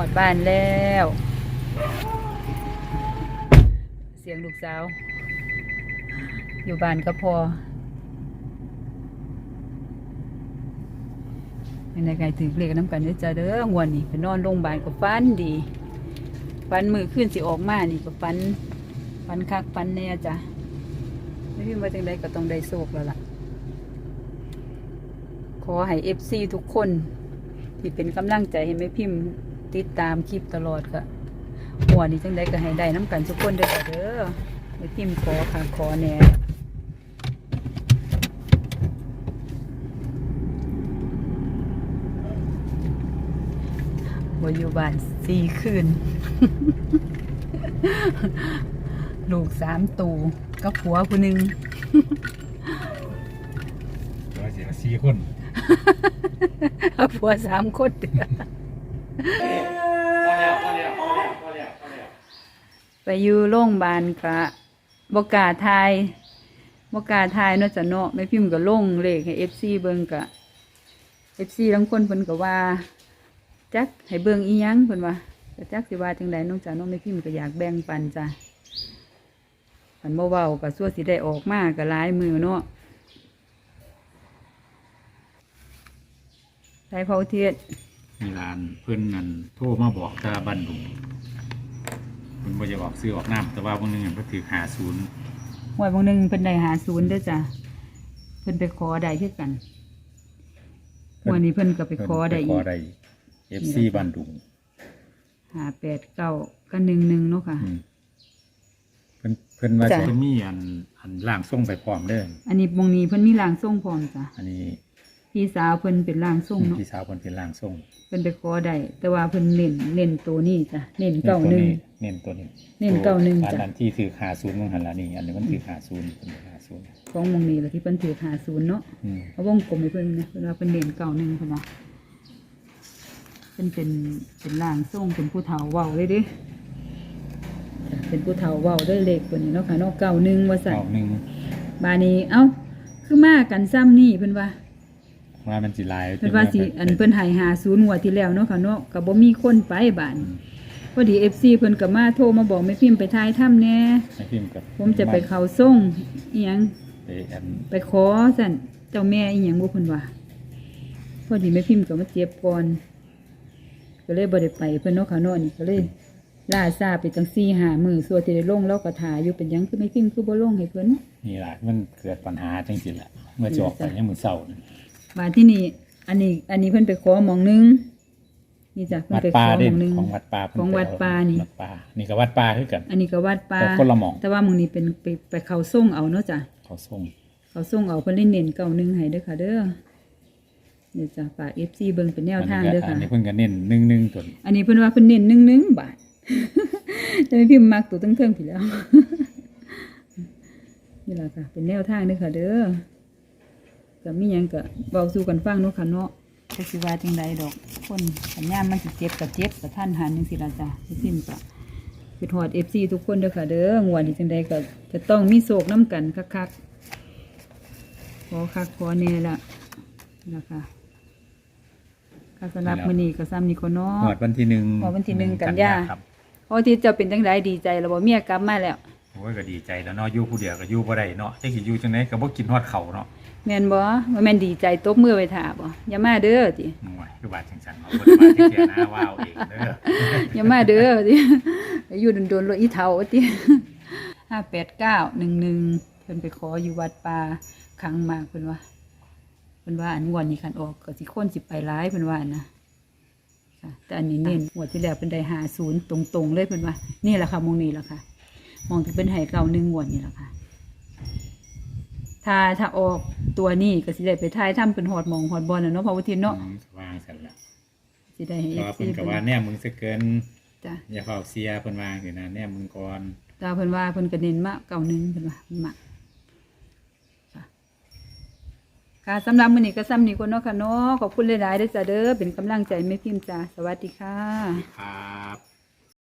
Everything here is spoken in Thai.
อดบ้านแล้ว เสียงลูกสาว อยู่บ้านก็พอในไงถือเลขน้ำกันเด้อจ้าเด้องวนนี่ไปนอนโรงพยาบาลก็ฟันดีฟันมือขึ้นสิออกมานี่ก็ฟันฟันคักฟันแน่จ้ะไม่พิมพ์ว่าจังใดก็ต้องได้โชคแล้วล่ะ ขอให้เอฟซีทุกคนที่เป็นกำลังใจให้แม่พิมพ์ ติดตามคลิปตลอดค่ะหัวนี้จังใดก็ให้ได้น้ำกันทุกคนเด้อค่ะเด้อแม่พิมพ์ขอค่ะขอแหน่บอยู่บ้านสี่คืน ลูกสามตูกับผัวผู้หนึ่งตัวเสียสี่คนเอาผัวสามคนเด้อ ไปอยู่โรงพยาบาลกะบกาทายบกาทายเนาะจ้ะเนาะไม่พิมพ์ก็ลงเลขให้เอฟซีเบิ่งกะเอฟซีทั้งคนเพิ่นก็ว่าจักให้เบิ่งอีหยังเพิ่นว่าแต่จักสิว่าจังใดน้องจ๋าน้องไม่พิมพ์ก็อยากแบ่งปันจ้ะมันบ่เว้าก็สั่วสิได้ออกมาก็หลายมือเนาะไทยเผาเทียด มีร้านเพื่อนนั่นโทรมาบอกตาบันดุงเพิ่นบ่จะออกซื้อออกน้ำแต่ว่าบางนึงเพิ่นถือหาศูนย์หวยบางหนึ่งเพิ่นได้หาศูนย์เด้อจ้ะเพิ่นไปขอได้คือกันหวยนี้เพิ่นก็ไปขอได้เพิ่นอีขอกได้เอฟซีบันดุงหาแปดเก้าก็หนึ่งหนึ่งเนาะค่ะ อืมเพิ่นเพิ่นว่าจ้ะ จะมีอันอันล่างส่งไปพร้อมเด้ออันนี้บงนี้เพิ่นมีร่างทรงพร้อมจ้ะอันนี้ พี่สาวเพิ่นเป็นร่างทรงเนาะพี่สาวเพิ่นเป็นล่างส่งเพิ่นไปขอได้แต่ว่าเพิ่นเน้นเน้นตัวนี้จ้ะเน้นเก้าหนึ่ง เน้นตัวนี้เน้นเก้าหนึ่งอันจ้ะนั้นที่ถือหาศูนย์มึงหันละนี่อันนี้มันถือหาศูนย์เพิ่นถือหาศูนย์ของมงนี้แหละที่เพิ่นถือหาศูนย์เนาะอืมเอาวงกลมให้เพิ่นนะเพิ่นว่าเพิ่นเน้นเก้าหนึ่งเพิ่นว่าเพิ่นเป็นเป็นร่างทรงเป็นผู้เฒ่าเว้าเลยเด้จ้ะเป็นผู้เฒ่าเว้าด้วยเลขตัวนี้เนาะค่ะเนาะเก้าหนึ่งว่าสั่นเอาหนึ่ง บานี้เอ้า คือมากันซ้ำนี่เพิ่นว่า ว่ามันสิลายเพิ่นว่าสิอันเพิ่นให้หาศูนย์งวดที่แล้วเนาะค่ะเนาะก็บ่มีคนไปบานอืมพอดี FC เพิ่นก็มาโทรมาบอกแม่พิมพ์ไปทายถ้ำแหน่ให้พิมพ์กับผมจะไปเข้าส่งอีหยังไปอันไปขอสั่นเจ้าแม่อีหยังบ่เพิ่นว่าพอดีแม่พิมพ์ก็มาเจ็บก่อนก็เลยบ่ได้ไปเพิ่นเนาะค่ะเนาะนี่ก็เลยล่าซาไปจัง4 5มื้อสัวที่ได้ลงแล้วก็ถ่ายอยู่เป็นหยังคือแม่พิมพ์คือบ่ลงให้เพิ่นนี่ล่ะมันเกิดปัญหาจังซี่แหละเมื่อจะออกไปยังมือเศร้านี่ มาที่นี่ อันนี้ อันนี้เพิ่นไปขอหมองหนึงนี่จ้ะเพิ่นวัดไปขป่าอหเด่มนองหนึง ของวัดป่าเพิ่นของวัดป่านี่ วัดป่านี่ก็วัดป่าคือกัน อันนี้ก็วัดป่าแต่คนละหม้อง แต่ว่าหมองนี้เป็นไปไปเขาส่งเอาเนาะจ้ะ เขาส่งเขาส่งเอาเพิ่นเล่นเน้นเก่าหนึงให้เด้อค่ะ เด้อนี่จ้ะฝาก FC เบิ่งเป็นแนวทางเด้อค่ะอันนี้เพิ่นก็เน้นหนึ่งหนึ่งตัวนี้อันนี้เพิ่นว่าเพิ่นเน้นหนึ่งหนึ่งบาทแต่ไม่พิมพ์มักตัวเทิงๆพี่แล้ว นี่ล่ะค่ะ เป็นแนวทางเด้อค่ะ เด้อ ก็มีหยังก็เว้าสู่กันฟังเนาะค่ะเนาะก็สิว่าจังใดดอกคนสัญญามมันสิเจ็บก็เจ็บก็ท่านหันจังซี่ล่ะจ้ะพี่พิมพ์ก็คือทอด FC ทุกคนเด้อค่ะ เด้องวดนี้จังใดก็จะต้องมีโศกน้ำกันคักๆขอคักขอแน่ละนะคะค่ะสำหรับมื้อนี้ก็ซ้ำนี้คนเนาะหอดวันที่หนึ่ง หอดวันที่หนึ่งกันยา ครับเพราะที่เจะเป็นจังไดดีใจแล้วบ่เมียกลับมาแล้ว โอ้ยก็ดีใจแล้วเนาะอยู่ผู้เดียวก็อยู่บ่ได้เนาะจักสิอยู่จังไดก็บ่กินฮอดเขาวเนาะแม่นบ่ว่าแม่นดีใจตบมือไว้ท่าบ่อย่ามาเด้อติหน่วยคือบาดจังซั่นเนาะบ่ได้มาจังเที่ยนะว่าเอาเองเด้ออย่ามาเด้อติอยู่โดนๆรถอีเฒ่าติ58911เพิ่นไปขออยู่วัดป่าขังมากเพิ่นว่าเพิ่นว่าอันงวดนี้คันออกก็สิคนสิไปหลายเพิ่นว่านะค่ะแต่อันนี้เน้นงวดที่แล้วเพิ่นได้50ตรงๆเลยเพิ่นว่านี่แหละค่ะหมองนี้แหละค่ะห มองที่เพิ่นให้เก่าหนึ่งงวดนี่แหละค่ะ ถ้าถ้าออกตัวนี้ก็สิได้ไปทายถ้ำเป็นหอดหมองหอดบอลน่ะเนาะพระวุฒินเนาะอืมวางซั่นล่ะสิได้ให้เพเอราะว่าฟซีเพิ่นก็ว่าแนมมึงซะเกิน จ้ะอย่าเข้าเสียเพิ่นว่าคือนะแนมมึงก่อนตาเพิ่นว่าเพิ่นก็เน้นมาเก่าหนึงเพิ่นว่ามาจ้ะค่ะสำหรับมื้อนี้ก็ซ้ำนี้คนเนาะค่ะเนาะขอบคุณหลายๆเด้อจ้ะเด้อเป็นกำลังใจแม่พิมพ์จ้ะสวัสดีค่ะ ครับ